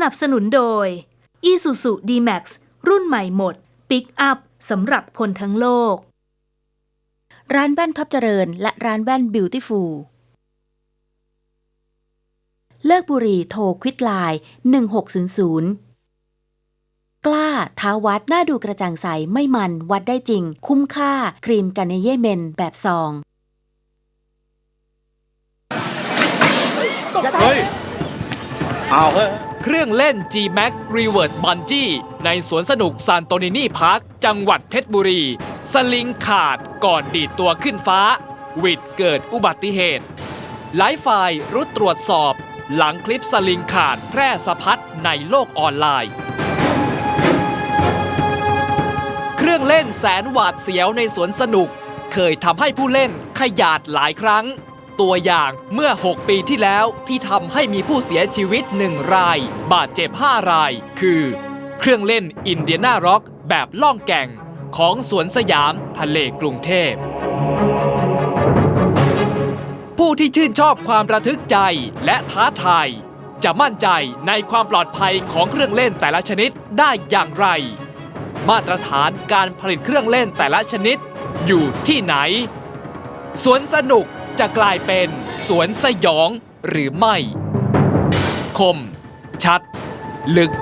สนับสนุนโดย Isuzu D-Max รุ่นใหม่หมด ปิกอัพสำหรับคนทั้งโลก ร้านแว่นท็อปเจริญ และร้านแว่นบิวตี้ฟูลเลิกบุหรี่โทรควิดไลน์ 1600 กล้าท้าวัดหน้าดูกระจ่างใสไม่มันวัดได้จริง คุ้มค่าครีมกันเนเยเมนแบบซอง เฮ้ย เอาเฮ้ย เครื่องเล่น G-Max Revert Bungee ในสวนสนุกซานโตนินีพาร์คจังหวัดเพชรบุรี สลิงขาดก่อนดีดตัวขึ้นฟ้า วิดเกิดอุบัติเหตุไลฟ์ไฟล์รุดตรวจสอบ หลังคลิปสลิงขาดแพร่สะพัดในโลกออนไลน์ เครื่องเล่นแสนหวาดเสียวในสวนสนุก เคยทำให้ผู้เล่นขยาดหลายครั้ง ตัวอย่างเมื่อ 6 ปีที่แล้วที่ทำให้มีผู้เสียชีวิต 1 ราย บาดเจ็บ 5 ราย คือ เครื่องเล่นอินเดียนาร็อกแบบล่องแก่งของสวนสยามทะเลกรุงเทพ ผู้ที่ชื่นชอบความระทึกใจและท้าทายจะมั่นใจในความปลอดภัยของเครื่องเล่นแต่ละชนิดได้อย่างไร มาตรฐานการผลิตเครื่องเล่นแต่ละชนิดอยู่ที่ไหน สวนสนุก จะกลายเป็นสวนสยองหรือไม่ คม ชัด ลึก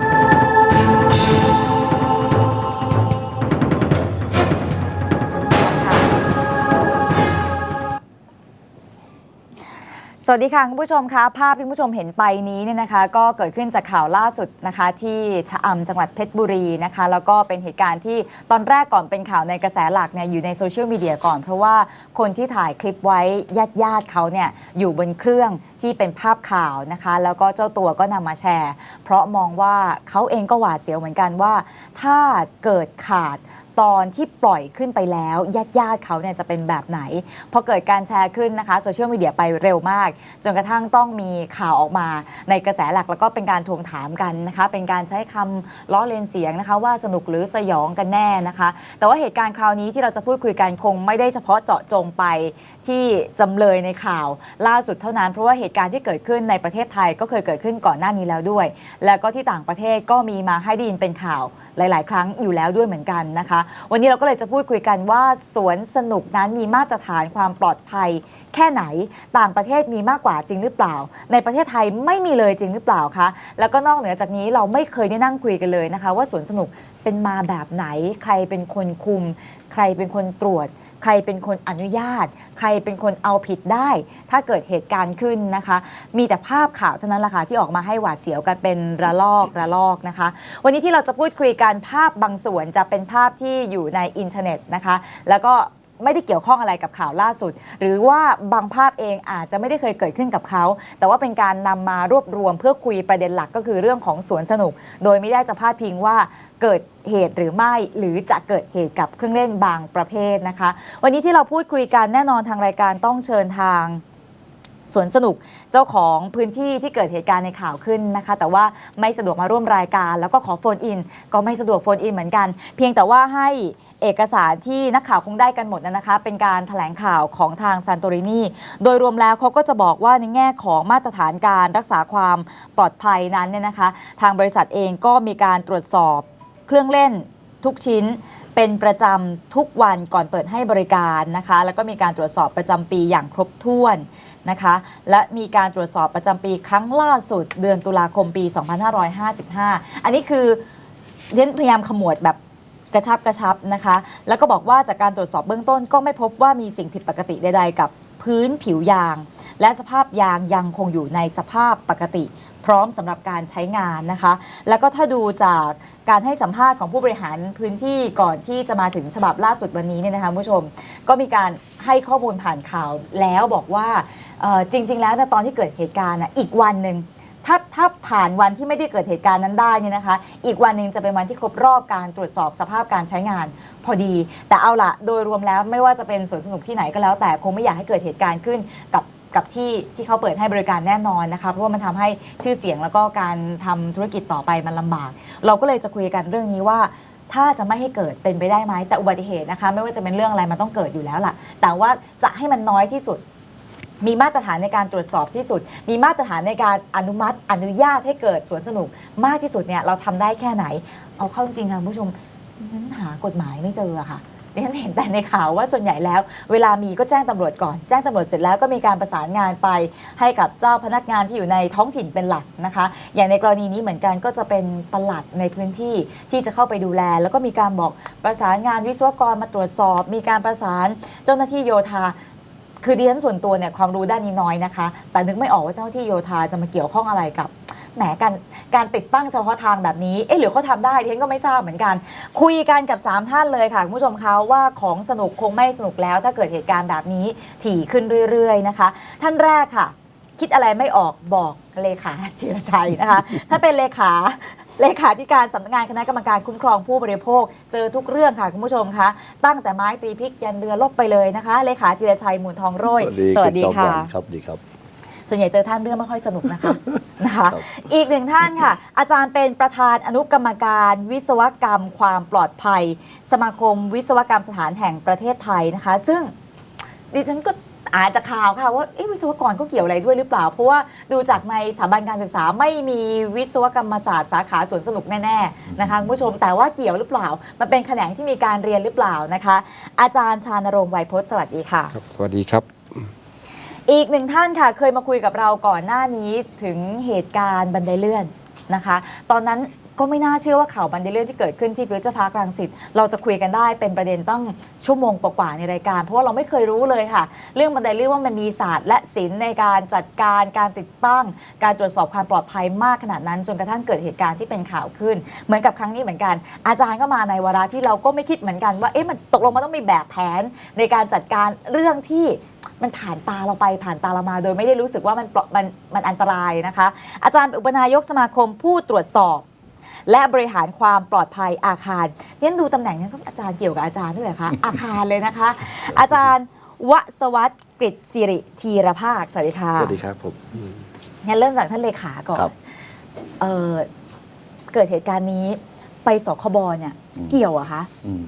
สวัสดีค่ะคุณผู้ชมคะภาพที่คุณผู้ชมเห็นไปนี้เนี่ยนะคะ ก็เกิดขึ้นจากข่าวล่าสุดนะคะที่ชะอำจังหวัดเพชรบุรีนะคะ แล้วก็เป็นเหตุการณ์ที่ตอนแรกก่อนเป็นข่าวในกระแสหลักเนี่ยอยู่ในโซเชียลมีเดียก่อน เพราะว่าคนที่ถ่ายคลิปไว้ญาติญาติๆเขาเนี่ยอยู่บนเครื่องที่เป็นภาพข่าวนะคะ แล้วก็เจ้าตัวก็นำมาแชร์ เพราะมองว่าเขาเองก็หวาดเสียวเหมือนกันว่า ถ้าเกิดขาด ตอนที่ปล่อยขึ้นไปแล้วญาติญาติๆเขาเนี่ยจะเป็นแบบไหน พอเกิดการแชร์ขึ้นนะคะโซเชียลมีเดียไปเร็วมาก จนกระทั่งต้องมีข่าวออกมาในกระแสหลักแล้วก็เป็นการทวงถามกันนะคะ เป็นการใช้คำล้อเลียนเสียงนะคะ ว่าสนุกหรือสยองกันแน่นะคะ แต่ว่าเหตุการณ์คราวนี้ที่เราจะพูดคุยกันคงไม่ได้เฉพาะเจาะจงไปที่จำเลยในข่าวล่าสุดเท่านั้น เพราะว่าเหตุการณ์ที่เกิดขึ้นในประเทศไทยก็เคยเกิดขึ้นก่อนหน้านี้แล้วด้วย แล้วก็ที่ต่างประเทศก็มีมาให้ได้ยินเป็นข่าว หลาย ๆ ครั้งอยู่แล้วด้วยเหมือนกันนะคะ วันนี้เราก็เลยจะพูดคุยกันว่าสวนสนุกนั้นมีมาตรฐานความปลอดภัย แค่ไหนต่างประเทศมีมากกว่าจริงหรือเปล่า ในประเทศไทยไม่มีเลยจริงหรือเปล่าคะแล้วก็นอกเหนือจากนี้เราไม่เคยได้นั่งคุยกันเลยนะคะ ว่าสวนสนุกเป็นมาแบบไหน ใครเป็นคนคุม ใครเป็นคนตรวจ รเป็นคนอนุญาต ใครเป็นคนเอาผิดได้ ถ้าเกิดเหตุการณ์ขึ้นนะคะ มีแต่ภาพข่าวเท่านั้นแหละค่ะที่ออกมาให้หวาดเสียวกันเป็นระลอกระลอกนะคะ วันนี้ที่เราจะพูดคุยกันภาพบางส่วนจะเป็นภาพที่อยู่ในอินเทอร์เน็ตนะคะ แล้วก็ไม่ได้เกี่ยวข้องอะไรกับข่าวล่าสุด หรือว่าบางภาพเองอาจจะไม่ได้เคยเกิดขึ้นกับเขา แต่ว่าเป็นการนำมารวบรวมเพื่อคุยประเด็นหลักก็คือเรื่องของสวนสนุก โดยไม่ได้จะพาดพิงว่า เกิดเหตุหรือไม่ หรือจะเกิดเหตุกับเครื่องเล่นบางประเภทนะคะ วันนี้ที่เราพูดคุยกันแน่นอนทางรายการต้องเชิญทางสวนสนุกเจ้าของพื้นที่ที่เกิดเหตุการณ์ในข่าวขึ้นนะคะ แต่ว่าไม่สะดวกมาร่วมรายการ แล้วก็ขอโฟนอิน ก็ไม่สะดวกโฟนอินเหมือนกัน เพียงแต่ว่าให้เอกสารที่นักข่าวคงได้กันหมดนะคะ เป็นการถแถลงข่าวของทางซานโตรินีโดยรวมแล้วเขาก็จะบอกว่าในแง่ของมาตรฐานการรักษาความปลอดภัยนั้นเนี่ยนะคะ ทางบริษัทเองก็มีการตรวจสอบ เครื่องเล่นทุกชิ้นเป็นประจำทุกวันก่อนเปิดให้บริการนะคะ แล้วก็มีการตรวจสอบประจำปีอย่างครบถ้วนนะคะ และมีการตรวจสอบประจำปีครั้งล่าสุดเดือนตุลาคมปี 2555 อันนี้คือเรียนพยายามขมวดแบบกระชับกระชับนะคะ แล้วก็บอกว่าจากการตรวจสอบเบื้องต้นก็ไม่พบว่ามีสิ่งผิดปกติใด ๆ กับพื้นผิวยาง และสภาพยางยังคงอยู่ในสภาพปกติ พร้อมสำหรับการใช้งานนะคะ แล้วก็ถ้าดูจากการให้สัมภาษณ์ของผู้บริหารพื้นที่ก่อนที่จะมาถึงฉบับล่าสุดวันนี้เนี่ยนะคะคุณผู้ชม ก็มีการให้ข้อมูลผ่านข่าวแล้วบอกว่าจริง ๆ แล้วนยตอนที่เกิดเหตุการณ์อีกวันหนึ่งถ้าถ้าผ่านวันที่ไม่ได้เกิดเหตุการณ์นั้นได้เนี่ยนะคะ อีกวันหนึ่งจะเป็นวันที่ครบรอบการตรวจสอบสภาพการใช้งานพอดี แต่เอาละโดยรวมแล้วไม่ว่าจะเป็นสวนสนุกที่ไหนก็แล้ว แต่คงไม่อยากให้เกิดเหตุการณ์ขึ้นกับ กับที่ที่เขาเปิดให้บริการแน่นอนนะคะเพราะว่ามันทำให้ชื่อเสียงแล้วก็การทำธุรกิจต่อไปมันลำบาก เราก็เลยจะคุยกันเรื่องนี้ว่า ถ้าจะไม่ให้เกิดเป็นไปได้ไหมแต่อุบัติเหตุนะคะ ไม่ว่าจะเป็นเรื่องอะไรมันต้องเกิดอยู่แล้วล่ะ แต่ว่าจะให้มันน้อยที่สุด มีมาตรฐานในการตรวจสอบที่สุด มีมาตรฐานในการอนุมัติอนุญาตให้เกิดสวนสนุก มากที่สุดเนี่ยเราทำได้แค่ไหน เอาเข้าจริงค่ะคุณผู้ชมฉันหากฎหมายไม่เจอค่ะ ดิฉันเห็นแต่ในข่าวว่าส่วนใหญ่แล้ว เวลามีก็แจ้งตำรวจก่อน แจ้งตำรวจเสร็จแล้วก็มีการประสานงานไปให้กับเจ้าพนักงานที่อยู่ในท้องถิ่นเป็นหลักนะคะ อย่างในกรณีนี้เหมือนกันก็จะเป็นปลัดในพื้นที่ที่จะเข้าไปดูแล แล้วก็มีการบอกประสานงานวิศวกรมาตรวจสอบ มีการประสานเจ้าหน้าที่โยธาคือดิฉันส่วนตัวเนี่ยความรู้ด้านนี้น้อยนะคะ แต่นึกไม่ออกว่าเจ้าหน้าที่โยธาจะมาเกี่ยวข้องอะไรกับ แหมการการติดตั้งเฉพาะทางแบบนี้เอ๊ะหรือเขาทำได้ดิฉันก็ไม่ทราบเหมือนกัน คุยกันกับ 3 ท่านเลยค่ะคุณผู้ชมคะว่าของสนุกคงไม่สนุกแล้ว ถ้าเกิดเหตุการณ์แบบนี้ถี่ขึ้นเรื่อยๆนะคะ ท่านแรกค่ะ คิดอะไรไม่ออกบอกเลขาจิรชัยนะคะถ้าเป็นเลขาเลขาธิการสำนักงานคณะกรรมการคุ้มครองผู้บริโภค เจอทุกเรื่องค่ะคุณผู้ชมคะตั้งแต่ไม้ตีพริกยันเรือลบไปเลยนะคะ เลขาจิรชัยมูลทองโรยสวัสดีณจอมค่ะขวัญครับดีครับ ส่วนใหญ่เจอท่านเรื่องไม่ค่อยสนุกนะคะนะคะครับอีกหนึ่งท่านค่ะ อาจารย์เป็นประธานอนุกรรมการวิศวกรรมความปลอดภัย สมาคมวิศวกรรมสถานแห่งประเทศไทยนะคะ ซึ่งดิฉันก็อ่านจากข่าวค่ะว่าเอ๊ะวิศวกรก็เกี่ยวอะไรด้วยหรือเปล่า เพราะว่าดูจากในสถาบันการศึกษาไม่มีวิศวกรรมศาสตร์สาขาสวนสนุกแน่ๆนะคะคุณผู้ชมแต่ว่าเกี่ยวหรือเปล่า มันเป็นแขนงที่มีการเรียนหรือเปล่านะคะ อาจารย์ชานรงค์ไวยพจน์สวัสดีค่ะ ครับสวัสดีครับ อีกหนึ่งท่านค่ะเคยมาคุยกับเราก่อนหน้านี้ถึงเหตุการณ์บันไดเลื่อนนะคะ ตอนนั้นก็ไม่น่าเชื่อว่าข่าวบันไดเลื่อนที่เกิดขึ้นที่ฟิวเจอร์พาร์ครังสิตเราจะคุยกันได้เป็นประเด็นต้องชั่วโมงกว่าๆในรายการ เพราะว่าเราไม่เคยรู้เลยค่ะ เรื่องบันไดเลื่อนว่ามันมีศาสตร์และศิลป์ในการจัดการการติดตั้ง การตรวจสอบความปลอดภัยมากขนาดนั้น จนกระทั่งเกิดเหตุการณ์ที่เป็นข่าวขึ้น เหมือนกับครั้งนี้เหมือนกัน อาจารย์ก็มาในวาระที่เราก็ไม่คิดเหมือนกันว่าเอ๊ะมันตกลงมันต้องมีแบบแผนในการจัดการเรื่องที่ มันผ่านตาเราไปผ่านตาเรามา โดยไม่ได้รู้สึกว่ามันปลอมันมันอันตรายนะคะ อาจารย์เป็นอุปนายกสมาคมผู้ตรวจสอบ และบริหารความปลอดภัยอาคารเนี่ยดูตำแหน่งนี้ก็อาจารย์เกี่ยวกับอาจารย์ด้วยเหรอคะ อาคารเลยนะคะ อาจารย์วสวัตกฤษสิริธีรภาคสวัสดีค่ะสวัสดีครับผมงั้นเริ่มจากท่านเลขาก่อนครับ เออเกิดเหตุการณ์นี้ไปสคบเนี่ยเกี่ยวเหรอะคะ อืม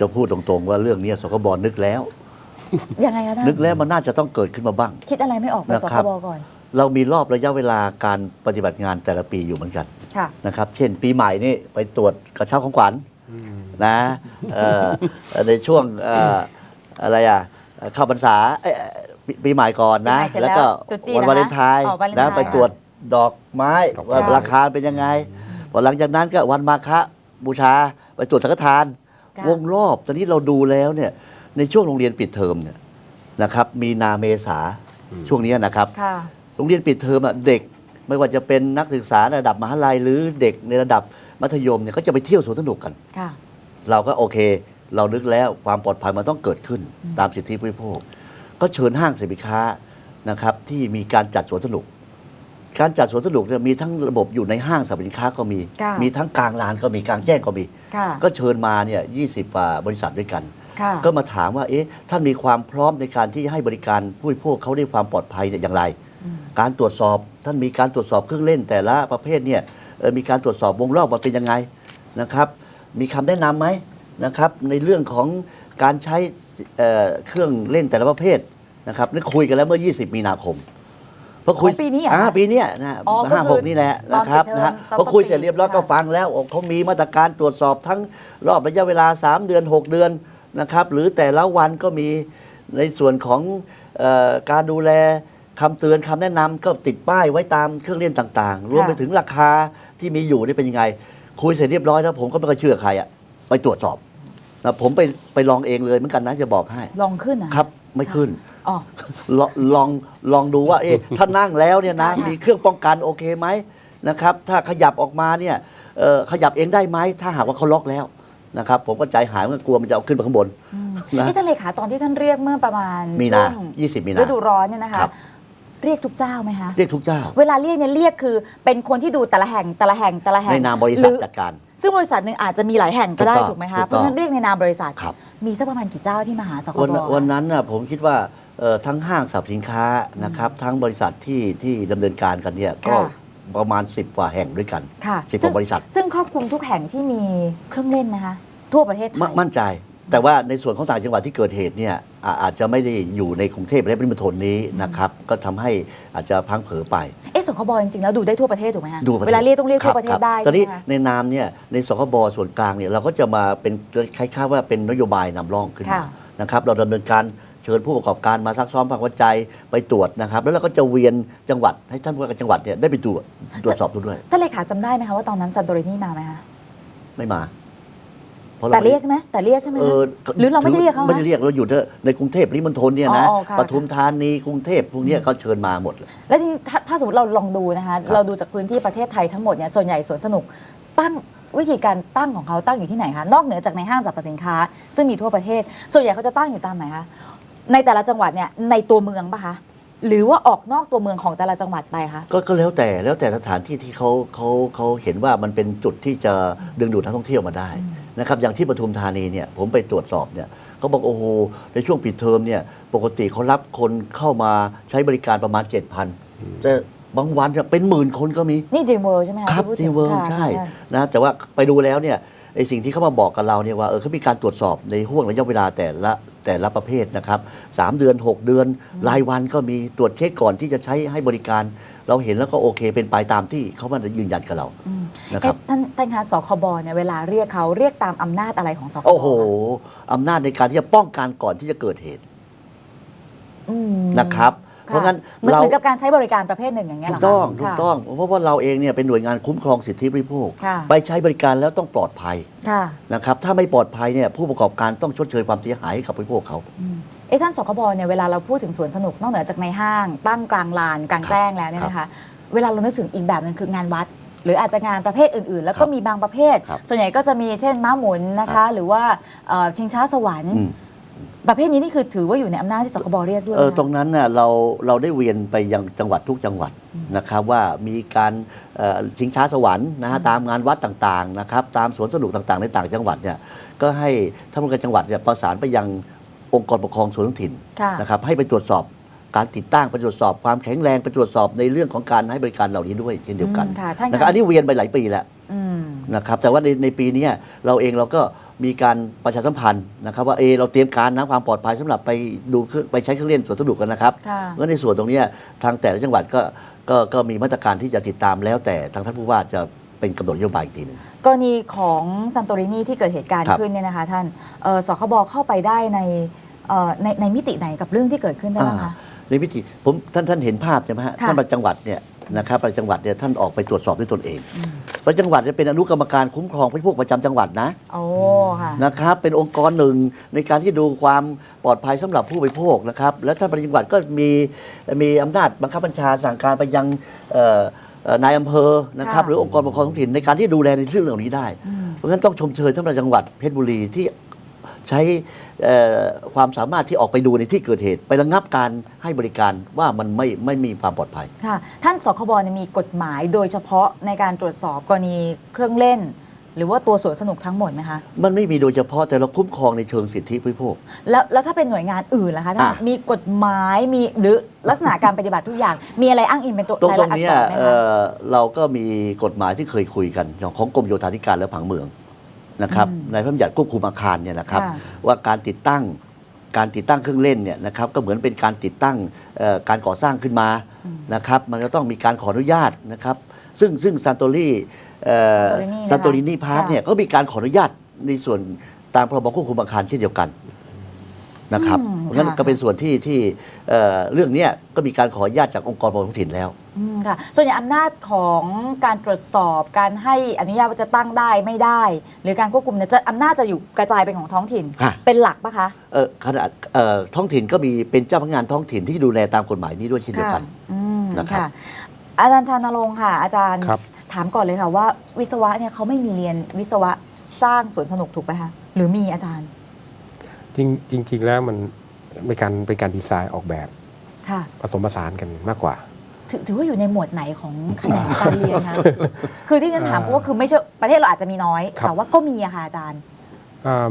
จะพูดตรงๆว่าเรื่องนี้สคบนึกแล้ว ยังไงคะท่านนึกแล้วมันน่าจะต้องเกิดขึ้นมาบ้าง คิดอะไรไม่ออกไปสนะคครับบก่อน เรามีรอบระยะเวลาการปฏิบัติงานแต่ละปีอยู่เหมือนกันค่ะ นะครับ เช่น ปีใหม่นี่ไปตรวจกระเช้าของขวัญนะเอ่อในช่วงเอ่ออะไรอะเข้าพรรษาเอ้ยปีปีใหม่ก่อนนะ ปีใหม่เสร็จแล้วก็แล้วตรุษจีนวันนะคะวาเลนไทน์อ๋อวาเลนไทนะน์ไปตรวจดอกไม้ดอกไม้ ว่าราคาเป็นยังไงพอหลังจากนั้นก็วันมาฆบูชาไปตรวจสังฆทาน ค่ะ วงรอบตอนนี้เราดูแล้วเนี่ย ในช่วงโรงเรียนปิดเทอมเนี่ยนะครับ มีนาเมษาช่วงเนี้ยนะครับ ค่ะ โรงเรียนปิดเทอมอะเด็กไม่ว่าจะเป็นนักศึกษาในระดับมหาลัยหรือเด็กในระดับมัธยมเนี่ยก็จะไปเที่ยวสวนสนุกกัน ค่ะ เราก็โอเค เรานึกแล้วความปลอดภัยมันต้องเกิดขึ้นตามสิทธิผู้บริโภค ก็เชิญห้างสินค้านะครับ ที่มีการจัดสวนสนุก การจัดสวนสนุกเนี่ยมีทั้งระบบอยู่ในห้างสรรพสินค้าก็มี ค่ะ มีทั้งกลางลานก็มีกลางแจ้งก็มี ค่ะ ก็เชิญมาเนี่ยยีกว่าบริษัทด้วยกัน ค่ะ ก็มาถามว่าเอ๊ะท่านมีความพร้อมในการที่ให้บริการผู้บริโภคเขาได้ความปลอดภัยเนี่ยอย่างไร การตรวจสอบท่านมีการตรวจสอบเครื่องเล่นแต่ละประเภทเนี่ยเอ่อมีการตรวจสอบวงรอบว่าเป็นยังไงนะครับ มีคำแนะนำไหมนะครับ ในเรื่องของการใช้เอ่อเครื่องเล่นแต่ละประเภทนะครับนี่คุยกันแล้วเมื่อ 20 มีนาคมพอคุยของปีนี้เหรออ่าคะปีเนี้ยนะอ๋อก็คือห้าหกนี่แหละนะครับตอนปิดเทอมนะฮะตอนพอคุยต้นปีเสร็จเรียบร้อยก็ค่ะฟังแล้วโอ้เขามีมาตรการตรวจสอบทั้งรอบระยะเวลา 3 เดือน 6 เดือน นะครับ หรือแต่ละวันก็มีในส่วนของเออการดูแลคำเตือนคำแนะนำก็ติดป้ายไว้ตามเครื่องเล่นต่างๆ รวมไปถึงราคาที่มีอยู่นี่เป็นยังไง คุยเสร็จเรียบร้อยแล้วผมก็ไม่ค่อยเชื่อใครอะไปตรวจสอบนะผมไปไปลองเองเลยเหมือนกันนะจะบอกให้ลองขึ้นนะครับ ไม่ขึ้นอ๋อลองลองลองดูว่า เอ๊ะถ้านั่งแล้วเนี่ยนะค่ะมีเครื่องป้องกันโอเคไหมนะครับ ถ้าขยับออกมาเนี่ยเอ่อขยับเองได้ไหมถ้าหากว่าเขาล็อกแล้ว นะครับผมก็ใจหายเมื่อกลัวมันจะเอาขึ้นไปข้างบน นะนี่ท่านเลขาตอนที่ท่านเรียกเมื่อประมาณมีช่นาวง20มีนาฤดูร้อนเนี่ยนะคะ ครับ เรียกทุกเจ้าไหมคะเรียกทุกเจ้า เวลาเรียกเนี่ยเรียกคือ เป็นคนที่ดูแต่ละแห่งแต่ละแห่งแต่ละแห่งในนามบริษัทหอจัดการ ซึ่งบริษัทหนึ่งอาจจะมีหลายแห่งก็ได้ถูกต้องถูกไหมถูคะกต้องเพราะฉะนั้นเรียกในนามบริษัท ครับ มีสักประมาณกี่เจ้าที่มาหาสควันบวันนั้นน่ะผมคิดว่าเอ่อทั้งห้างสรรพสินค้านะครับ ทั้งบริษัทที่ที่ดำเนินการกันเนี่ยก็ค่ะ ประมาณ 10 กว่าแห่งด้วยกันค่ะสิบกซึ่งว่าบริษัท ซึ่งครอบคลุมทุกแห่งที่มีเครื่องเล่นไหมคะ ทั่วประเทศไทมย มั่นใจ แต่ว่าในส่วนของต่างจังหวัดที่เกิดเหตุเนี่ยอ่าอาจจะไม่ได้อยู่ในกรุงเทพและปริมณฑลนี้นะครับ ก็ทำให้อาจจะพลังเผลอไป เอ๊ะสคบจริงๆแล้วดูได้ทั่วประเทศถูกไหมคะดูประทศเวลาเรียกต้องเรียกทั่วประเทศคบได้ตอนใช่นี้ไหมคะ ในนามเนี่ยในสคบส่วนกลางเนี่ยเราก็จะมาเป็นคล้ายๆว่าเป็นนโยบายนำร่องขึ้นมาค่ะ นะครับ เราดำเนินการ เชิญผู้ประกอบการมาซักซ้อมภาควิจัยไปตรวจนะครับ แล้วเราก็จะเวียนจังหวัดให้ท่านผู้ว่าการจังหวัดเนี่ยได้ไปตรวจตรวจสอบดูด้วยท่านเลขาจำได้ไหมคะว่าตอนนั้นซันโตรินีมาไหมคะไม่มาพราะแต่ไม่เรียกใช่ไหมแต่เรียกใช่ไหมเอคะอหรือเราไม่ได้เรียกเขาไม่ได้เรียกเราอยู่ในกรุงเทพปริมณฑลเนี่ยนะอ๋อค่ะปทุมธานีกรุงเทพพวกเนี้ยเขาเชิญมาหมดเลยแล้วทีนี้ถ้าถ้าสมมติเราลองดูนะคะครับเราดูจากพื้นที่ประเทศไทยทั้งหมดเนี่ยส่วนใหญ่สวนสนุกตั้งวิธีการตั้งของเขาตั้งอยู่ที่ไหนคะนอกเหนือจากในห้างสรรพสินค้า ซึ่งมีทั่วประเทศ ส่วนใหญ่เขาจะตั้งอยู่ตามไหนคะ ในแต่ละจังหวัดเนี่ยในตัวเมืองปะคะหรือว่าออกนอกตัวเมืองของแต่ละจังหวัดไปคะก็ก็แล้วแต่แล้วแต่สถานที่ที่เขาเขาเขาเห็นว่ามันเป็นจุดที่จะดึงดูดนักท่องเที่ยวมาได้นะครับอย่างที่ปทุมธานีเนี่ยผมไปตรวจสอบเนี่ยเขาบอกโอ้โหในช่วงปิดเทอมเนี่ยปกติเขารับคนเข้ามาใช้บริการประมาณ 7,000แต่บางวันเนี่ยเป็นหมื่นคนก็มี นี่ Dream World ใช่ไหมคะครับที่พูดถึที่งเวิร์ค่ะใช่ค่ะนะแต่ว่าไปดูแล้วเนี่ยไอสิ่งที่เขามาบอกกับเราเนี่ยว่าเออเขามีการตรวจสอบในห่วงระยะเวลาแต่ละ แต่ละประเภทนะครับสามเดือน 6 เดือน รายวันก็มีตรวจเช็คก่อนที่จะใช้ให้บริการ เราเห็นแล้วก็โอเคเป็นไปตามที่เขามายืนยันกับเราอืมนะครับเอ๊ะท่านท่านคะสคบเนี่ยเวลาเรียกเขาเรียกตามอำนาจอะไรของสคบโอ้โหอำนาจในการที่จะป้องกันก่อนที่จะเกิดเหตุอืมนะครับ เพค่ะราะงั้นเหมือนเราเหมือนกับการใช้บริการประเภทหนึ่งอย่างเงี้ยถูเหรกอคะต้องถูกค่ะต้องเพราะว่าเราเองเนี่ยเป็นหน่วยงานคุ้มครองสิทธิบริโภคค่ะไปใช้บริการแล้วต้องปลอดภัยค่ะนะครับถ้าไม่ปลอดภัยเนี่ยผู้ประกอบการต้องชดเชยความเสียหายให้กับบริโภคเขาอืมเอ๊ะท่านสคบเนี่ยเวลาเราพูดถึงสวนสนุกนอกเหนือจากในห้าง ตั้งกลางลานกลางแจ้งแล้วเนี่ยนะคะเวลาเรานึกถึงอีกแบบหนึงคืองานวัดหรืออาจจะงานประเภทอื่น ๆ แล้วก็ครับมีบางประเภทครับส่วนใหญ่ก็จะมีเช่นม้าหมุนนะครัคะบหรือว่าเอ่อชิงช้าสวรรค์อืม ประเภทนี้นี่คือถือว่าอยู่ในอำนาจที่สคบเรียกด้วยเออไหมคะตรงนั้นน่ะเราเราได้เวียนไปยังจังหวัดทุกจังหวัดนะครับว่ามีการเอ่อชิงช้าสวรรค์นะฮะตามงานวัดต่างๆนะครับตามสวนสนุกต่างๆในต่างจังหวัดเนี่ยก็ให้ท่านผู้การจังหวัดเนี่ยประสานไปยังองค์กรปกครองส่วนท้องถิ่นค่ะนะครับให้ไปตรวจสอบการติดตั้งไปตรวจสอบความแข็งแรงไปตรวจสอบในเรื่องของการให้บริการเหล่านี้ด้วยเช่นเดียวกันอืมค่ะท่านคะนะครับอันนี้เวียนไปหลายปีแล้ว อืม นะครับแต่ว่าในในปีเนี้ยเราเองเราก็ มีการประชาสัมพันธ์นะครับว่าเออเราเตรียมการนะความปลอดภัยสำหรับไปดูเครื่องไปใช้เครื่องเล่นสวนสนุกกันนะครับค่ะเพราะในส่วนตรงเนี้ยทางแต่ละจังหวัดก็ก็ก็มีมาตรการที่จะติดตามแล้วแต่ทางท่านผู้ว่าจะเป็นกำหนดนโยบายอีกทีหนึงกรณีของซันโตรินีที่เกิดเหตุการณ์ครับขึ้นเนี่ยนะคะท่านเอ่อสคบเข้าไปได้ในเอ่อในในมิติไหนกับเรื่องที่เกิดขึ้นได้บ้างคะในวิธีผมท่านท่านเห็นภาพใช่ไหมฮะค่ะท่านประจังหวัดเนี่ย นะครับประจังหวัดเนี่ยท่านออกไปตรวจสอบด้วยตนเองประจังหวัดเนี่ยเป็นอนุกรรมการคุ้มครองผู้พวกประจำจังหวัดนะโอ้ค่ะ นะครับเป็นองค์กรหนึ่งในการที่ดูความปลอดภัยสำหรับผู้บริโภคนะครับและท่านประจังหวัดก็มีมีอำนาจบังคับบัญชาสั่งการไปยังเอ่อเอ่อนายอำเภอนะครับค่ะ หรือองค์กรปกครองท้องถิ่นในการที่ดูแลในเรื่องเหล่านี้ได้ เพราะฉะนั้นต้องชมเชยท่านประจังหวัดเพชรบุรีที่ ใช้เอ่อความสามารถที่ออกไปดูในที่เกิดเหตุ ไประงับการให้บริการว่ามันไม่ไม่มีความปลอดภัยค่ะท่านสคบเนี่ยมีกฎหมายโดยเฉพาะในการตรวจสอบกรณีเครื่องเล่น หรือว่าตัวสวนสนุกทั้งหมดไหมคะ มันไม่มีโดยเฉพาะแต่เราคุ้มครองในเชิงสิทธิผู้บริโภคแล้วแล้วถ้าเป็นหน่วยงานอื่นล่ะคะท่านอะมีกฎหมายมีหรือลักษณะการปฏิบัติทุกอย่าง มีอะไรอ้างอิงเป็นตัวตรงรายตรละงอักเนี้ษยรไหมเอ่คะอเราก็มีกฎหมายที่เคยคุยกันของกรมโยธาธิการและผังเมือง นะครับอืมในพระบัญญัติควบคุมอาคารเนี่ยนะครับค่ะว่าการติดตั้งการติดตั้งเครื่องเล่นเนี่ยนะครับก็เหมือนเป็นการติดตั้งเอ่อการก่อสร้างขึ้นมานะครับมันก็ต้องมีการขออนุญาตนะครับซึ่งซึ่งซันโตรี่ Santorini นะคะซันโตรินีพาร์คค่ะเนี่ยก็มีการขออนุญาตในส่วนตามพรบควบคุมอาคารเช่นเดียวกันนะครับอืมเพราะฉะนั้นค่ะก็เป็นส่วนที่ที่เอ่อเรื่องเนี้ยก็มีการขออนุญาตจากองค์กรปกครองท้องถิ่นแล้ว อืมค่ะส่วนใหญ่อำนาจของการตรวจสอบการให้อนุญาตว่าจะตั้งได้ไม่ได้ หรือการควบคุมเนี่ยจะอำนาจจะอยู่กระจายเป็นของท้องถิ่นค่ะเป็นหลักปะคะ เออขนาดเอ่อท้องถิ่นก็มีเป็นเจ้าพนักงานท้องถิ่นที่ดูแลตามกฎหมายนี้ด้วยเช่นเดียวกัน อืมนะครับค่ะอาจารย์ชานรงค์ค่ะ อาจารย์ครับ ถามก่อนเลยค่ะว่าวิศวะเนี่ยเขาไม่มีเรียนวิศวะสร้างสวนสนุกถูกไหมคะหรือมีอาจารย์จริงจริง ๆ แล้วมันเป็นการเป็นการดีไซน์ออกแบบค่ะ ผสมผสานกันมากกว่า ถือถือว่าอยู่ในหมวดไหนของแขนงการเรียนคะ คือที่ฉันถามเพราะว่าคือไม่ใช่ประเทศเราอาจจะมีน้อย ครับ แต่ว่าก็มีอะค่ะอาจารย์ อ่า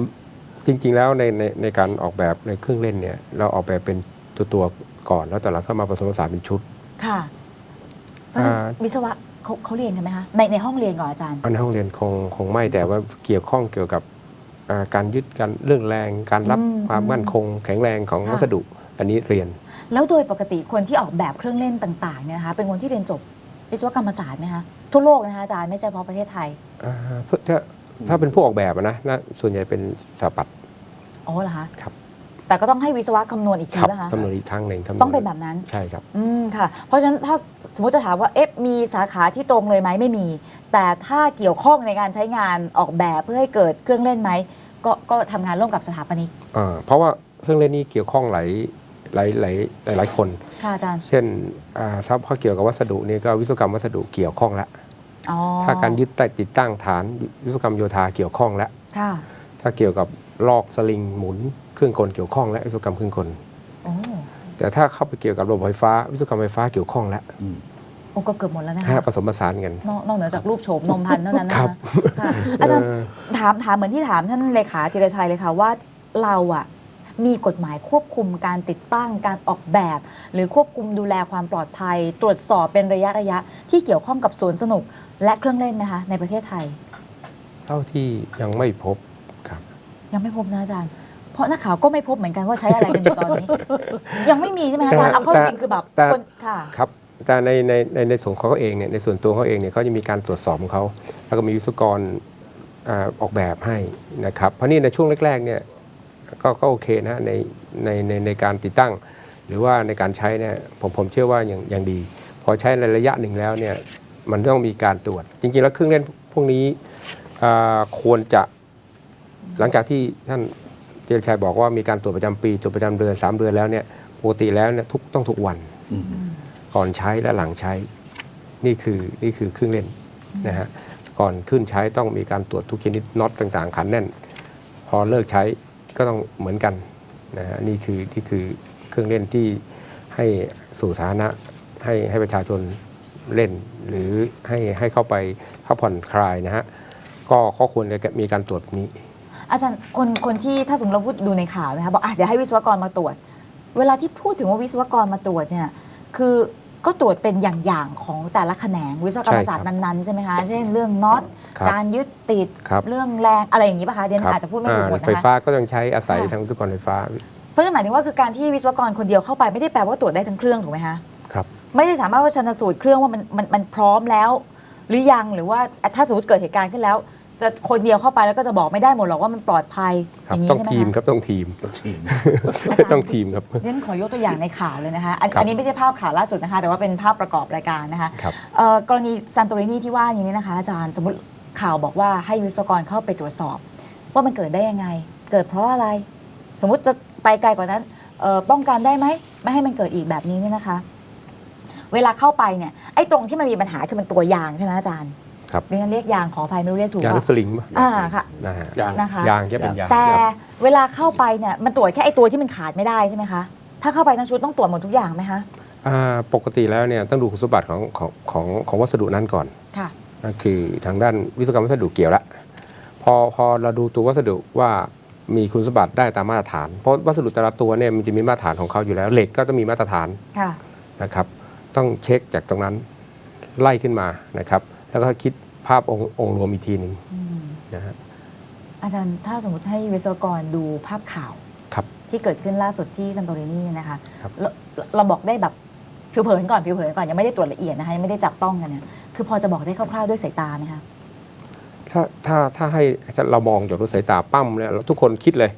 จริงๆแล้วในในในการออกแบบในเครื่องเล่นเนี่ยเราออกแบบเป็นตัวตัวๆก่อนแล้วแต่เราเข้ามาผสมผสานเป็นชุด ค่ะ เพราะฉะนั้นอ่า วิศวะเขาเขาเรียนกันไหมคะ ในในห้องเรียนก่อนอาจารย์ อันในห้องเรียนคงคงไม่แต่ว่าเกี่ยวข้องเกี่ยวกับอ่าการยึดการเรื่องแรง การรับอืมความมั่นคง แข็งแรงของค่ะ วัสดุ อันนี้เรียน แล้วโดยปกติคนที่ออกแบบเครื่องเล่นต่างๆเนี่ยนะคะเป็นคนที่เรียนจบวิศวกรรมศาสตร์ไหมคะทั่วโลกนะคะอาจารย์ไม่ใช่เฉพาะประเทศไทยอ่าเพื่อถ้าถ้าเป็นผู้ออกแบบอะนะนะส่วนใหญ่เป็นสถาปัตย์อ๋อเหรอคะครับ แต่ก็ต้องให้วิศวะคำนวณอีกทีครับป่ะคะคำนวณอีกครั้งหนึ่งคำวณต้องเป็นแบบนั้น ใช่ครับ อืมค่ะ เพราะฉะนั้นถ้าสมมติจะถามว่าเอ๊ะมีสาขาที่ตรงเลยไหมไม่มี แต่ถ้าเกี่ยวข้องในการใช้งานออกแบบเพื่อให้เกิดเครื่องเล่นไหมก็ก็ทำงานร่วมกับสถาปนิก อ่าเพราะว่าเครื่องเล่นนี้เกี่ยวข้องหลาย หลายหลายหลายหลายคน ค่ะอาจารย์เช่นอ่าถ้าพอเกี่ยวกับวัสดุนี่ก็วิศวกรรมวัสดุเกี่ยวข้องแล้วอ๋อถ้าการยึดใต้ติดตั้งฐานวิศวกรรมโยธาเกี่ยวข้องแล้วค่ะถ้าเกี่ยวกับลอกสลิงหมุนเครื่องกลเกี่ยวข้องและวิศวกรรมเครื่องกล โอ้แต่ถ้าเข้าไปเกี่ยวกับระบบไฟฟ้า วิศวกรรมไฟฟ้าเกี่ยวข้องแล้วโอ้ก็เกือบหมดแล้วนะฮะคะผสมผสานกัน นอกนอกเหนือจากรูปโฉมนมพันธุ์เท่านั้นนะครัคะบค่ะอาจารย์ถามถามเหมือนที่ถามท่านเลขาจิรชัยเลยค่ะว่าเราอะ มีกฎหมายควบคุมการติดตั้งการออกแบบ หรือควบคุมดูแลความปลอดภัย ตรวจสอบเป็นระยะระยะ ที่เกี่ยวข้องกับสวนสนุก และเครื่องเล่นไหมคะในประเทศไทย เท่าที่ยังไม่พบครับ ยังไม่พบนะอาจารย์ เพราะนักข่าวก็ไม่พบเหมือนกันว่าใช้อะไรกันอยู่ตอนนี้ ยังไม่มีใช่ไหมคะอาจารย์เอาเข้าจริงคือแบบแต่ คนค่ะ ครับแต่ในในในในส่วนของเขาเองเนี่ยในส่วนตัวเขาเองเนี่ยเขาจะมีการตรวจสอบของเขาแล้วก็มีวิศวกรอ่าออกแบบให้นะครับเพราะนี่ในช่วงแรกๆเนี่ย ก็ก็โอเคนะในในในในการติดตั้ง หรือว่าในการใช้เนี่ยผมผมเชื่อว่าอย่างอย่างดี พอใช้ในระยะหนึ่งแล้วเนี่ยมันต้องมีการตรวจ จริงๆ แล้วเครื่องเล่นพวกนี้อ่าควรจะหลังจากที่ท่านเจริญชัยบอกว่ามีการตรวจประจำปีตรวจประจำเดือนสามเดือนแล้วเนี่ยปกติแล้วเนี่ยทุกต้องทุกวันก่อนใช้และหลังใช้ นี่คือนี่คือเครื่องเล่นนะฮะก่อนขึ้นใช้ต้องมีการตรวจทุกชนิดน็อตต่างๆ ขันแน่น พอเลิกใช้ ก็ต้องเหมือนกันนะฮะนี่คือนี่คือเครื่องเล่นที่ให้สู่สาธารณะให้ให้ประชาชนเล่น หรือให้ให้เข้าไปพักผ่อนคลายนะฮะก็ข้อควรจะมีการตรวจแบบนี้ อาจารย์คนคนที่ถ้าสมมติเราพูดดูในข่าวนะคะบอกอะเดี๋ยวให้วิศวกรมาตรวจ เวลาที่พูดถึงว่าวิศวกรมาตรวจเนี่ยคือ ก็ตรวจเป็นอย่างๆของแต่ละแขนงวิศวกรรมศาสตร์ใช่ครับนั้นๆใช่ไหมคะ เช่นเรื่องน็อตครับการยึดติดครับเรื่องแรงอะไรอย่างนี้ป่ะคะเดียนครับอาจจะพูดไม่ถูกหมดอ่าไฟนะคะฟ้าก็ต้องใช้อาศัยค่ะทางวิศวกรไฟฟ้า เพราะฉะนั้นหมายถึงว่าคือการที่วิศวกรคนเดียวเข้าไปไม่ได้แปลว่าตรวจได้ทั้งเครื่องถูกไหมคะครับไม่ได้สามารถว่าชันสูตรเครื่องว่ามันมันมันพร้อมแล้ว หรือยังหรือว่าถ้าสมมติเกิดเหตุการณ์ขึ้นแล้ว จะคนเดียวเข้าไปแล้วก็จะบอกไม่ได้หมดหรอกว่ามันปลอดภัยครัอบย่างนี้ต้องใช่ไหมทีมคะ ครับต้องทีมทีมต้องทีมครับ เรียนขอยกตัวอย่างในข่าวเลยนะคะอันครับอันนี้ไม่ใช่ภาพข่าวล่าสุดนะคะ แต่ว่าเป็นภาพประกอบรายการนะคะครับ เอ่อกรณีซันโตรินีที่ว่าอย่างนี้นะคะอาจารย์สมมติข่าวบอกว่าให้วิศวกรเข้าไปตรวจสอบ ว่ามันเกิดได้ยังไง เกิดเพราะอะไร สมมุติจะไปไกลกว่านั้นเอ่อป้องกันได้ไหมไม่ให้มันเกิดอีกแบบนี้เนี่ยนะคะ เวลาเข้าไปเนี่ยไอ้ตรงที่มันมีปัญหาคือมันตัวยางใช่ไหมอาจารย์ ครับดิฉันเรียกยางขออภัยไม่รู้เรียกถูกยางเปรถล่าสลิงป่ะอ่าค่ะ นะฮะยาง นะคะ ยางจะเป็นยางแต่เวลาเข้าไปเนี่ยมันตรวจแค่ไอ้ตัวที่มันขาดไม่ได้ใช่ไหมคะ ถ้าเข้าไปทั้งชุดต้องตรวจหมดทุกอย่างไหมคะ อ่าปกติแล้วเนี่ยต้องดูคุณสมบัติของของของของวัสดุนั้นก่อน ค่ะ นั่นคือทางด้านวิศวกรรมวัสดุเกี่ยวละพอพอเราดูตัววัสดุว่ามีคุณสมบัติได้ตามมาตรฐาน เพราะวัสดุแต่ละตัวเนี่ยมันจะมีมาตรฐานของเขาอยู่แล้วเหล็กก็ต้องมีมาตรฐานค่ะ นะครับ ต้องเช็คจากตรงนั้นไล่ขึ้นมานะครับ แล้วก็คิดภาพองค์องค์รวมอีกทีหนึ่งอืมนะฮะอาจารย์ถ้าสมมติให้วิศวกรดูภาพข่าวครับที่เกิดขึ้นล่าสุดที่ซันโตรินีเนี่ยนะคะครับเราเราบอกได้แบบผิวเผินก่อนผิวเผินก่อนยังไม่ได้ตรวจละเอียดนะคะยังไม่ได้จับต้องกันเนี่ยคือพอจะบอกได้คร่าวๆด้วยสายตาไหมคะถ้าถ้าถ้าให้เรามองจากด้วยสายตาปั้มเนี่ยเราทุกคนคิดเลย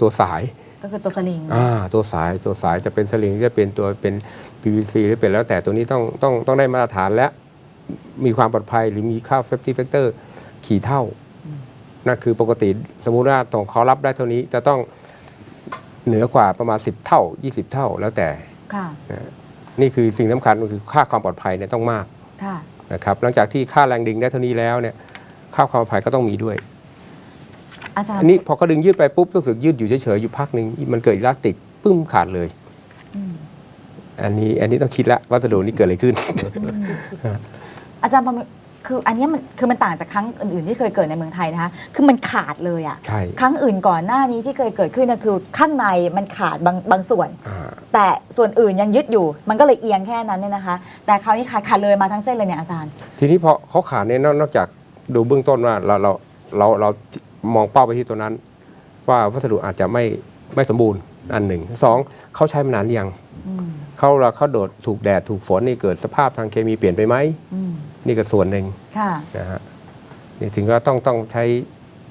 ตัวสายก็คือตัวสลิงอ่าตัวสายตัวสายจะเป็นสลิงจะเป็นตัวเป็น PVC หรือเป็นแล้วแต่ตัวนี้ต้องต้องต้องได้มาตรฐานและ มีความปลอดภัยหรือมีค่า safety factor ขี่เท่า นั่นคือปกติสมมุติว่าตรงเขารับได้เท่านี้จะต้องเหนือกว่าประมาณ 10 เท่า 20 เท่าแล้วแต่ค่ะนี่คือสิ่งสำคัญก็คือค่าความปลอดภัยเนี่ยต้องมากค่ะนะครับหลังจากที่ค่าแรงดึงได้เท่านี้แล้วเนี่ยค่าความปลอดภัยก็ต้องมีด้วยอาจารย์อันนี้พอเขาดึงยืดไปปุ๊บรู้สึกยืดอยู่เฉยๆอยู่พักหนึ่งมันเกิดอิลาสติกปึ้มขาดเลยอืมอันนี้อันนี้ต้องคิดละวัสดุนี้เกิดอะไรขึ้น อาจารย์พอมีคืออันเนี้ยมันคือมันต่างจากครั้งอื่นๆที่เคยเกิดในเมืองไทยนะคะคือมันขาดเลยอะใช่ครั้งอื่นก่อนหน้านี้ที่เคยเกิดขึ้นนะคือข้างในมันขาดบางบางส่วน อ่าแต่ส่วนอื่นยังยึดอยู่ มันก็เลยเอียงแค่นั้นเนี่ยนะคะ แต่คราวนี้ขาดขาดเลยมาทั้งเส้นเลยเนี่ยอาจารย์ ทีนี้พอเขาขาดเนี่ยนอกนอกจากดูเบื้องต้นว่าเราเราเราเรามองเป้าไปที่ตัวนั้น ว่าวัสดุอาจจะไม่ไม่สมบูรณ์อันหนึ่งสองเขาใช้มานานหรือยังอืม เขาเราเขาโดดถูกแดดถูกฝนนี่เกิดสภาพทางเคมีเปลี่ยนไปไหมอืมนี่ก็ส่วนหนึ่งค่ะนะฮะนี่ถึงเราต้องต้องใช้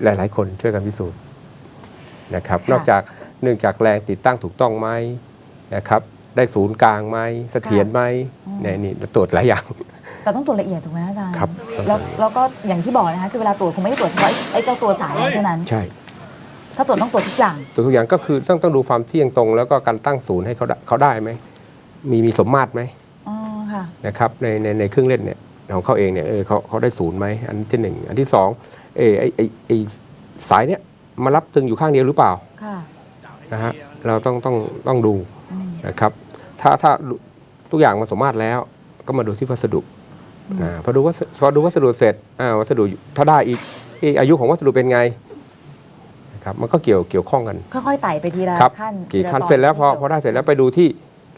หลาย ๆ คนช่วยกันพิสูจน์นะครับค่ะนอกจากเนื่องจากแรงติดตั้งถูกต้องไหมนะครับได้ศูนย์กลางไหมเสถียรไหมเนี่ยนี่เราตรวจหลายอย่าง แต่ต้องตรวจละเอียดถูกไหมอาจารย์ครับแล้วแล้วก็อย่างที่บอกนะคะคือเวลาตรวจคงไม่ได้ตรวจเฉพาะไอ้ไอ้เจ้าตัวสายนั้นเท่านั้นใช่ ถ้าตรวจต้องตรวจทุกอย่างตัวทุกอย่างก็คือต้องต้องดูความเที่ยงตรง แล้วก็การตั้งศูนย์ให้เขาได้เขาได้ไหมมีมีสมมาตรไหมอ๋อค่ะนะครับในในในเครื่องเล่นเนี่ยของเขาเองเนี่ยเออเขาเขาได้ศูนย์ไหมอันที่หนึ่งอันที่สองเออไอไอไอสายเนี่ยมารับตึงอยู่ข้างเดียวหรือเปล่าค่ะนะฮะเราต้องต้องต้องดูอืมนะครับถ้าถ้าทุกอย่างมันสมมาตรแล้วก็มาดูที่วัสดุนะพอดูวัสพอดูวัสดุเสร็จอ่าวัสดุถ้าได้อีกอีกอายุของวัสดุเป็นไงนะ ครับมันก็เกี่ยวเกี่ยวข้องกัน ค่อยๆไต่ไปทีละครับขั้นกี่ทีะขั้นตอเสร็จแล้วพอที่พอได้เสร็จแล้วไปดูที่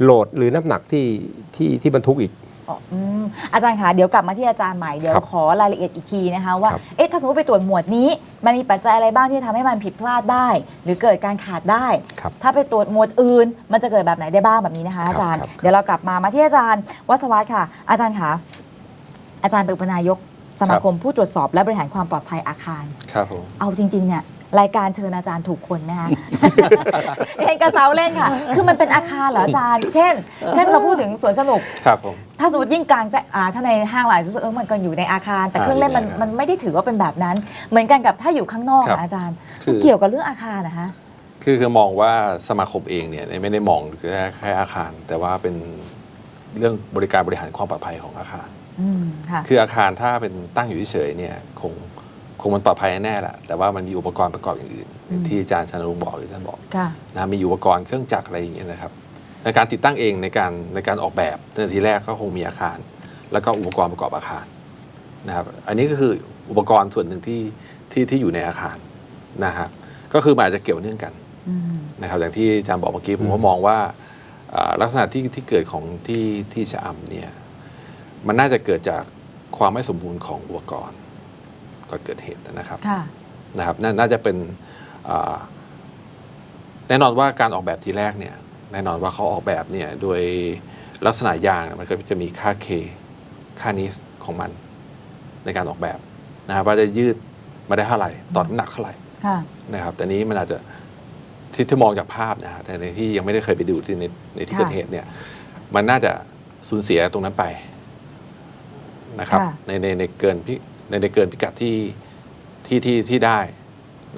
โหลดหรือน้ำหนักที่ที่ที่บรรทุกอีกอ๋ออืมอาจารย์คะเดี๋ยวกลับมาที่อาจารย์ใหม่เดี๋ยวครับขอรายละเอียดอีกทีนะคะว่าครับเอ๊ะถ้าสมมติไปตรวจหมวดนี้ มันมีปัจจัยอะไรบ้างที่ทำให้มันผิดพลาดได้ หรือเกิดการขาดได้ครับถ้าไปตรวจหมวดอื่น มันจะเกิดแบบไหนได้บ้างแบบนี้นะคะอาจารย์ครับเดี๋ยวเรากลับมามาที่อาจารย์วัศวัตค่ะ อาจารย์คะอาจารย์เป็นอุปนายกสมาคมผู้ตรวจสอบและบริหารความปลอดภัยอาคารครับผมเอาจริงๆเนี่ย รายการเชิญอาจารย์ถูกคนนะคะเล่นกระเซาเล่นค่ะ คือมันเป็นอาคารเหรออาจารย์ เช่น เช่นเราพูดถึงสวนสนุก ครับผม ถ้าสมมติยิ่งกลางใจอ่าถ้าในห้างหลายสมมติเออมันก็อยู่ในอาคาร แต่เครื่องเล่นมันอ่าอยู่ในอาคารมันไม่ได้ถือว่าเป็นแบบนั้น เหมือนกันกับถ้าอยู่ข้างนอกครับนะอาจารย์ คือ เกี่ยวกับเรื่องอาคารนะคะ คือคือมองว่าสมาคมเองเนี่ยไม่ได้มองแค่แค่อาคาร แต่ว่าเป็นเรื่องบริการบริหารความปลอดภัยของอาคาร อืมค่ะ คืออาคารถ้าเป็นตั้งอยู่เฉยๆเนี่ยคง คงมันปลอดภัยแน่แหละแต่ว่ามันมีอุปกรณ์ประกอบอย่างอื่นอืมที่อาจารย์ชนรงค์บอกหรือท่านบอกค่ะนะมีอุปกรณ์เครื่องจักรอะไรอย่างเงี้ยนะครับในการติดตั้งเองในการในการออกแบบตั้งแต่ทีแรกก็คงมีอาคาร แล้วก็อุปกรณ์ประกอบอาคารนะครับอันนี้ก็คืออุปกรณ์ส่วนหนึ่งที่ที่ที่อยู่ในอาคารนะฮะก็คือมันอาจจะเกี่ยวเนื่องกันอืมนะครับอย่างที่อาจารย์บอกเมื่อกี้ผมก็มองว่าอ่าลักษณะที่ที่เกิดของที่ที่ชะอำเนี่ยมันน่าจะเกิดจากความไม่สมบูรณ์ของอุปกรณ์ ก่อนเกิดเหตุนะครับค่ะนะครับนาน่าจะเป็นอ่าแน่นอนว่าการออกแบบทีแรกเนี่ยแน่นอนว่าเขาออกแบบเนี่ยโดยลักษณะยางเนี่ยมันก็จะมีค่า K ค่านิสของมันในการออกแบบนะครับว่าจะยืดมาได้เท่าไหร่ต่อน้ำหนักเท่าไหร่ค่ะนะครับแต่นี้มันอาจจะที่ที่มองจากภาพนะฮะแต่ในที่ยังไม่ได้เคยไปดูที่ในในที่ค่ะเกิดเหตุเนี่ยมันน่าจะสูญเสียตรงนั้นไปนะครับค่ะในในในเกินพิ ในในเกินพิกัดที่ที่ที่ที่ได้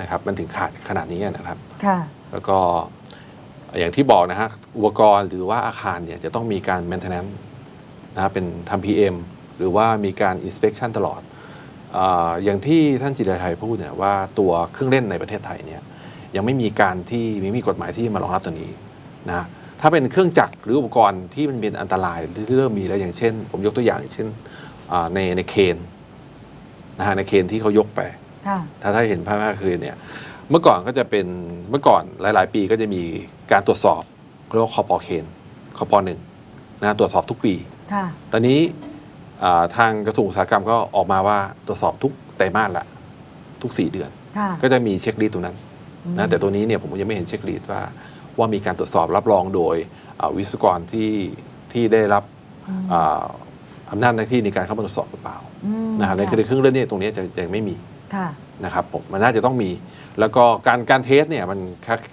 นะครับ มันถึงขาดขนาดนี้นะครับ ค่ะ แล้วก็อย่างที่บอกนะฮะอุปกรณ์หรือว่าอาคารเนี่ยจะต้องมีการ maintenance นะเป็นทำ PM หรือว่ามีการ inspection ตลอดอาอย่างที่ท่านจิรชัยพูดเนี่ยว่าตัวเครื่องเล่นในประเทศไทยเนี่ยยังไม่มีการที่ไม่มีกฎหมายที่มารองรับตัวนี้นะถ้าเป็นเครื่องจักรหรืออุปกรณ์ที่มันเป็นอันตรายที่เริ่มมีแล้วอย่างเช่น ผมยกตัวอย่างอย่างเช่นอ่าในในเคน นะฮะในเคนที่เขายกไป ค่ะ ถ้าถ้าเห็นภาพก็คือเนี่ยเมื่อก่อนก็จะเป็นเมื่อก่อนหลาย ๆ ปีก็จะมีการตรวจสอบเรียกว่าคอปอเคนคอปอหนึ่งนะตรวจสอบทุกปี ค่ะ ตอนนี้อ่าทางกระทรวงอุตสาหกรรมก็ออกมาว่าตรวจสอบทุกไตรมาสละทุก 4 เดือน ค่ะก็จะมีเช็คลิสต์ตรงนั้นนะแต่ตัวนี้เนี่ยผมยังไม่เห็นเช็คลิสต์ว่า ว่ามีการตรวจสอบรับรองโดยอ่าวิศวกรที่ที่ได้รับอ่า อำนาจหน้าที่ในการเข้ามาตรวจสอบหรือเปล่าอืมนะครับในคือในเครื่องเล่นเนี่ยตรงนี้จะจะไม่มีค่ะนะครับผมมันน่าจะต้องมี แล้วก็การการเทสเนี่ยมัน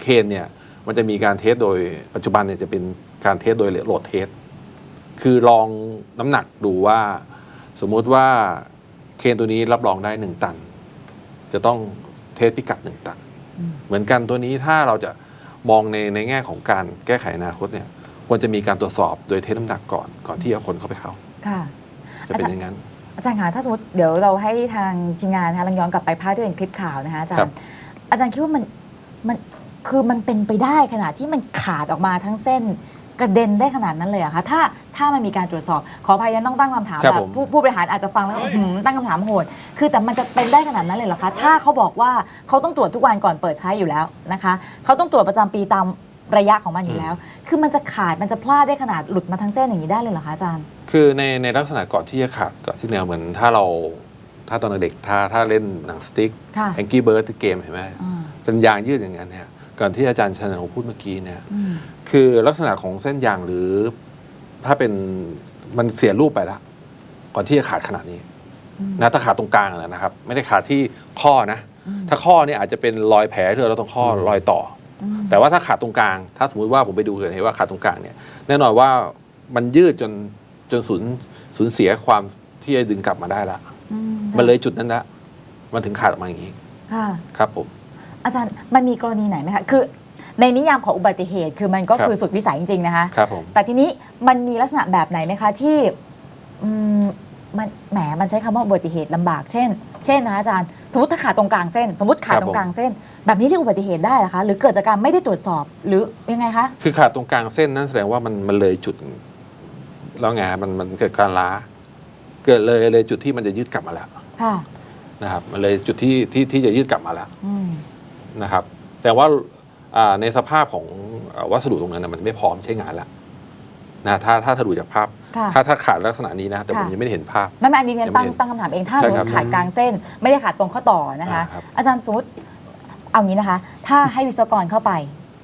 เคนเนี่ยมันจะมีการเทสโดยปัจจุบันเนี่ยจะเป็นการเทสโดยโหลดเทสคือลองน้ำหนักดูว่า สมมุติว่าเคนตัวนี้รับรองได้1ตัน จะต้องเทสพิกัด1ตันอืมเหมือนกันตัวนี้ถ้าเราจะมองในในแง่ของการแก้ไขอนาคตเนี่ยควรจะมีการตรวจสอบโดยเทสน้ำหนักก่อนก่อนที่เอาคนเข้าไปเข้า ค่ะจะเป็นอย่างนั้นอาจารย์คะถ้าสมมติเดี๋ยวเราให้ทางทีมงานนะคะลองย้อนกลับไปภาพที่เป็นคลิปข่าวนะคะอาจารครัย์บอาจารย์คิดว่ามันมันคือมันเป็นไปได้ขนาดที่มันขาดออกมาทั้งเส้นกระเด็นได้ขนาดนั้นเลยเหรอะคะถ้าถ้ามันมีการตรวจสอบ ขออภัยยังต้องตั้งคำถามครับแบบผมผู้ผู้บริหารอาจจะฟังแล้วก็อื้อหือตั้งคำถามโหด คือแต่มันจะเป็นได้ขนาดนั้นเลยเหรอคะถ้าเขาบอกว่าเขาต้องตรวจทุกวันก่อนเปิดใช้อยู่แล้วนะคะเขาต้องตรวจประจำปีตามระยะของมันอยู่แล้ว คือมันจะขาดมันจะพลาดได้ขนาดหลุดมาทั้งเส้นอย่างนี้ได้เลยเหรอคะอาจารย์ คือในในลักษณะก่อนที่จะขาดก่อนที่แนวเหมือนถ้าเราถ้าตอนเด็กๆถ้าถ้าเล่นหนังสติ๊กค่ะแองกี้เบิร์ดเกมเห็นไหมอ่าเป็นยางยืดอย่างนั้นเนี่ยก่อนที่อาจารย์ชันนงพูดเมื่อกี้เนี่ย อืมคือลักษณะของเส้นยางหรือถ้าเป็นมันเสียรูปไปแล้วก่อนที่จะขาดขนาดนี้อืมนะถ้าขาดตรงกลางนะนะครับ ไม่ได้ขาดที่ข้อนะ อืมถ้าข้อเนี่ยอาจจะเป็นรอยแผลที่เราตรงข้อรอยต่อ อืมแต่ว่าถ้าขาดตรงกลาง ถ้าสมมติว่าผมไปดูเกิดเห็นว่าขาดตรงกลางเนี่ยแน่นอนว่ามันยืดจน จนสูญสูญเสียความที่จะดึงกลับมาได้ละอืมันเลยจุดนั้นละมันถึงขาดออกมาอย่างนี้ค่ะ ครับผม อาจารย์มันมีกรณีไหนไหมคะ คือ ในนิยามของอุบัติเหตุคือมันก็ครับ คือสุดวิสัยจริง ๆ นะคะ ครับผม แต่ทีนี้มันมีลักษณะแบบไหนไหมคะที่อืมมันแหมมันใช้คำว่าอุบัติเหตุลำบาก เช่น เช่นนะอาจารย์ สมมติถ้าขาดตรงกลางเส้น สมมติขาดตรงกลางเส้น แบบนี้เรียกอุบัติเหตุได้เหรอคะ หรือเกิดจากการไม่ได้ตรวจสอบหรือยังไงคะ คือขาดตรงกลางเส้นนั่นแสดงว่ามันมันเลยจุด แล้วไงฮะมันมันเกิดการล้า เกิดเลยเลยจุดที่มันจะยืดกลับมาแล้วค่ะนะครับมันเลยจุดที่ที่ที่จะยืดกลับมาแล้วอืมนะครับ แต่ว่าอ่าในสภาพของอ่าวัสดุตรงนั้นนะมันไม่พร้อมใช้งานแล้วนะถ้าถ้าถ้าดูจากภาพ ค่ะ ถ้าถ้าขาดลักษณะนี้นะ แต่ผมค่ะ ยังไม่ได้เห็นภาพ ไม่ไม่อันนี้เรียนตั้งยังไม่เห็นตั้งคำถามเองถ้าใช่สมมครับติขาดกลางเส้น ไม่ได้ขาดตรงข้อต่อนะคะ อ่าครับอาจารย์สมมติเอางี้นะคะ ถ้าให้วิศวกรเข้าไป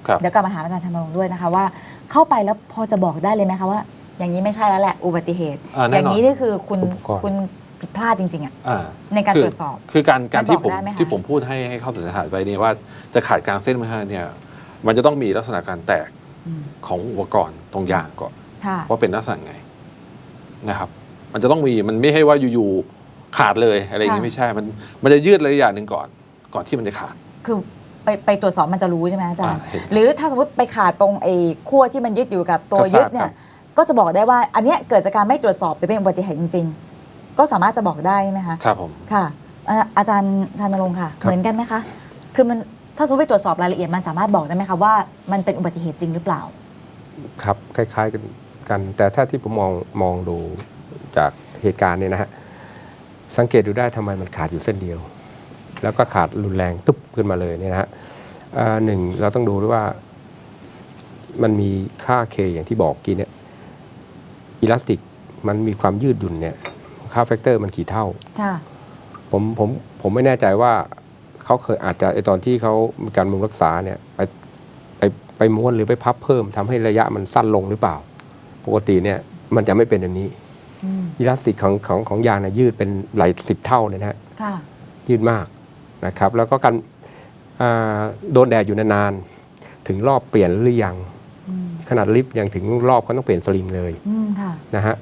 ครับ เดี๋ยวกลับมาถามอาจารย์ชนรงค์ด้วยนะคะว่าเข้าไปแล้วพอจะบอกได้เลยไหมคะว่า อย่างนี้ไม่ใช่แล้วแหละ อุบัติเหตุ อ่าอแน่ย่างนอนนี้นี่คือคุณอุปกรณ์ คุณผิดพลาดจริง ๆอะอ่า ในการคืตรวจสอบ คือการการที่ผมมันบอกได้ไหมคะ ที่ผมพูดให้ให้เข้าถึงสถานไปเนี่ยว่าจะขาดกลางเส้นไหมฮะเนี่ยมันจะต้องมีลักษณะการแตกอืมของอุปกรณ์ตรงยางก่อนค่ะว่าเป็นลักษณะไงนะครับ มันจะต้องมีมันไม่ใช่ว่าอยู่ๆขาดเลยอะไรอย่างนี้ค่ะไม่ใช่มันมันจะยืดระยะหนึ่งก่อน ก่อนที่มันจะขาด คือไปไปตรวจสอบมันจะรู้ใช่ไหมอาจารย์ อ่าเห็นหรือถ้าสมมติไปขาดตรงไอ้ขั้วที่มันยึดอยู่กับตัวก็ทราบยึดเนี่ครัยบ ก็จะบอกได้ว่าอันเนี้ยเกิดจากการไม่ตรวจสอบหรือเป็นอุบัติเหตุจริง ๆ ก็สามารถจะบอกได้ใช่ไหมคะครับผมค่ะอ่าอาจารย์ชานรงค์ค่ะ เหมือนกันไหมคะคือมันถ้าสมมติไปตรวจสอบรายละเอียดมันสามารถบอกได้ไหมคะว่ามันเป็นอุบัติเหตุจริงหรือเปล่า ครับคล้ายๆกันกัน แต่ถ้าที่ผมมองมองดูจากเหตุการณ์เนี่ยนะฮะสังเกตดูได้ทำไมมันขาดอยู่เส้นเดียว แล้วก็ขาดรุนแรงตุ๊บขึ้นมาเลยเนี่ยนะฮะอ่าหนึ่งเราต้องดูด้วยว่า มันมีค่า K อย่างที่บอกกี้เนี่ย อิลาสติกมันมีความยืดหยุ่นเนี่ยค่าแฟกเตอร์มันกี่เท่าค่ะผมผมผมไม่แน่ใจว่าเขาเคยอาจจะไอตอนที่เขามีการบำรุงรักษาเนี่ยไปไปไปม้วนหรือไปพับเพิ่มทำให้ระยะมันสั้นลงหรือเปล่า ปกติเนี่ยมันจะไม่เป็นแบบนี้อืมอิลาสติกของของของยางเนี่ยยืดเป็นหลายสิบเท่าเลยนะฮะค่ะยืดมากนะครับ แล้วก็การอ่าโดนแดดอยู่นานๆถึงรอบเปลี่ยนหรือยังอืม ขนาดลิฟต์ยังถึงรอบก็ต้องเปลี่ยนสลิงเลยอืมค่ะนะฮะ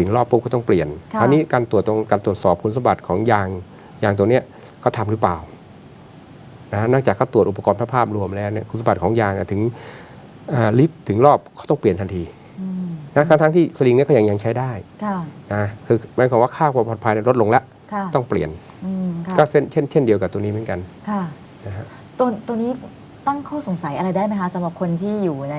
ถึงรอบปุ๊บก็ต้องเปลี่ยนค่ะคราวนี้การตรวจตรงการตรวจสอบคุณสมบัติของยางยางตัวเนี้ยเขาทำหรือเปล่านะฮะนอกจากเขาตรวจอุปกรณ์ภาพรวมแล้วเนี่ยคุณสมบัติของยางเนี่ยถึงอ่าลิฟต์ถึงรอบเขาต้องเปลี่ยนทันทีอืมนะทั้งๆที่สลิงเนี่ยก็ยังยังใช้ได้ค่ะนะคือหมายความว่าค่าความปลอดภัยเนี่ยลดลงแล้วค่ะต้องเปลี่ยนอืมค่ะก็เช่นเช่นเช่นเดียวกับตัวนี้เหมือนกันค่ะนะฮะตัวตัวนี้ตั้งข้อสงสัยอะไรได้ไหมคะสำหรับคนที่อยู่ใน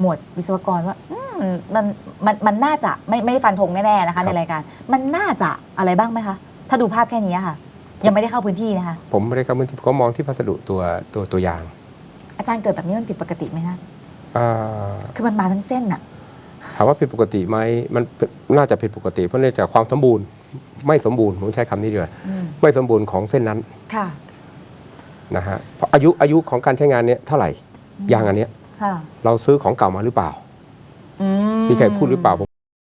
หมวดวิศวกรว่าอืมมันมันมันน่าจะไม่ไม่ฟันธงแน่ๆนะคะในรายการ มันน่าจะอะไรบ้างไหมคะ ถ้าดูภาพแค่นี้อะค่ะ ยังไม่ได้เข้าพื้นที่นะคะ ผมไม่ได้คำนึงที่เขามองที่พัสดุตัวตัวตัวอย่างอาจารย์เกิดแบบนี้มันผิดปกติไหมคะอ่าคือมันมาทั้งเส้นอะถามว่าผิดปกติไหมมันเป็นน่าจะผิดปกติ เพราะเนื่องจากความสมบูรณ์ไม่สมบูรณ์ผมใช้คำนี้ดีกว่าอืมไม่สมบูรณ์ของเส้นนั้นค่ะ นะฮะเพราะอายุอายุของการใช้งานเนี้ยเท่าไหร่ยางอันเนี้ยค่ะ เราซื้อของเก่ามาหรือเปล่าอืมีใครพูดหรือเปล่าผม